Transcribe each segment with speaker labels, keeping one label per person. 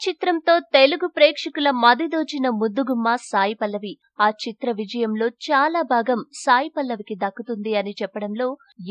Speaker 1: చిత్రంతో తెలుగు ప్రేక్షకుల మదిదోచిన ముద్దుగుమ్మ సాయి పల్లవి. ఆ చిత్ర విజయంలో చాలా భాగం సాయి పల్లవికి దక్కుతుంది అని చెప్పడంలో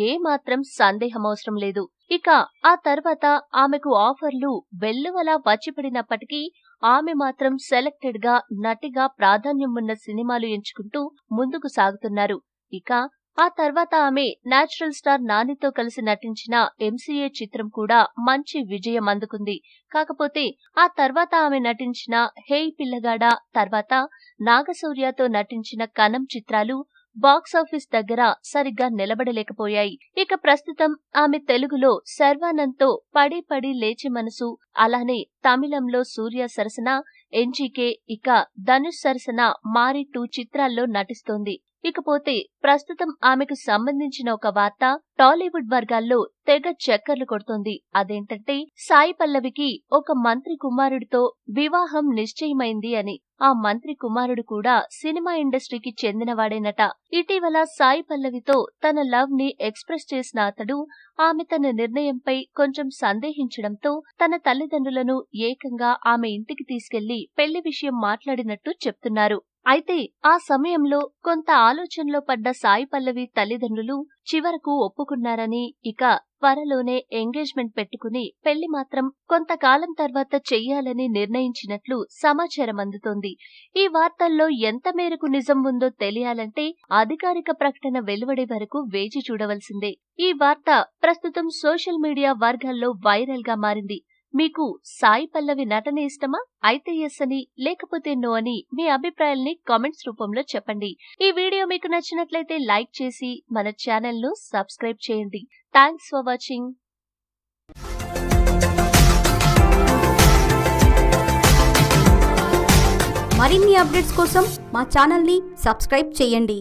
Speaker 1: ఏ మాత్రం సందేహం అవసరం లేదు. ఇక ఆ తర్వాత ఆమెకు ఆఫర్లు వెల్లువలా వచ్చిపడినప్పటికీ ఆమె మాత్రం సెలెక్టెడ్గా నటిగా ప్రాధాన్యం ఉన్న సినిమాలు ఎంచుకుంటూ ముందుకు సాగుతున్నారు. ఇక ఆ తర్వాత ఆమె నేచురల్ స్టార్ నానితో కలిసి నటించిన ఎంసీఏ చిత్రం కూడా మంచి విజయం అందుకుంది. కాకపోతే ఆ తర్వాత ఆమె నటించిన హేయ్ పిల్లగాడ తర్వాత నాగశౌర్యతో నటించిన కనం చిత్రాలు బాక్సాఫీస్ దగ్గర సరిగ్గా నిలబడలేకపోయాయి. ఇక ప్రస్తుతం ఆమె తెలుగులో శర్వానంద్తో పడి పడి లేచి మనసు అలానే తమిళంలో సూర్య సరసన ఎన్జీకే ఇక ధనుష్ సరసన మారి టూ చిత్రాల్లో నటిస్తోంది. ఇకపోతే ప్రస్తుతం ఆమెకు సంబంధించిన ఒక వార్త టాలీవుడ్ వర్గాల్లో తెగ చక్కర్లు కొడుతోంది. అదేంటంటే సాయి పల్లవికి ఒక మంత్రి కుమారుడితో వివాహం నిశ్చయమైంది అని. ఆ మంత్రి కుమారుడు కూడా సినిమా ఇండస్ట్రీకి చెందినవాడేనట. ఇటీవల సాయి పల్లవితో తన లవ్ని ఎక్స్ప్రెస్ చేసిన అతడు ఆమె తన నిర్ణయంపై కొంచెం సందేహించడంతో తన తల్లి తల్లిదండ్రులను ఏకంగా ఆమె ఇంటికి తీసుకెళ్ళి పెళ్ళి విషయం మాట్లాడినట్టు చెప్తున్నారు. అయితే ఆ సమయంలో కొంత ఆలోచనలో పడ్డ సాయి పల్లవి తల్లిదండ్రులు చివరకు ఒప్పుకున్నారని ఇక త్వరలోనే ఎంగేజ్మెంట్ పెట్టుకుని పెళ్ళి మాత్రం కొంతకాలం తర్వాత చెయ్యాలని నిర్ణయించినట్లు సమాచారం అందుతోంది. ఈ వార్తల్లో ఎంత మేరకు నిజం ఉందో తెలియాలంటే అధికారిక ప్రకటన వెలువడే వరకు వేచి చూడవలసిందే. ఈ వార్త ప్రస్తుతం సోషల్ మీడియా వర్గాల్లో వైరల్గా మారింది. మీకు సాయి పల్లవి నటన ఇష్టమా? అయితే ఎస్ అని లేకపోతే నో అని మీ అభిప్రాయాల్ని కామెంట్స్ రూపంలో చెప్పండి. ఈ వీడియో మీకు నచ్చినట్లయితే లైక్ చేసి మన ఛానల్ను సబ్స్క్రైబ్ చేయండి. థ్యాంక్స్ ఫర్ వాచింగ్
Speaker 2: మరిన్ని అప్డేట్స్ కోసం మా ఛానల్ని సబ్స్క్రైబ్ చేయండి.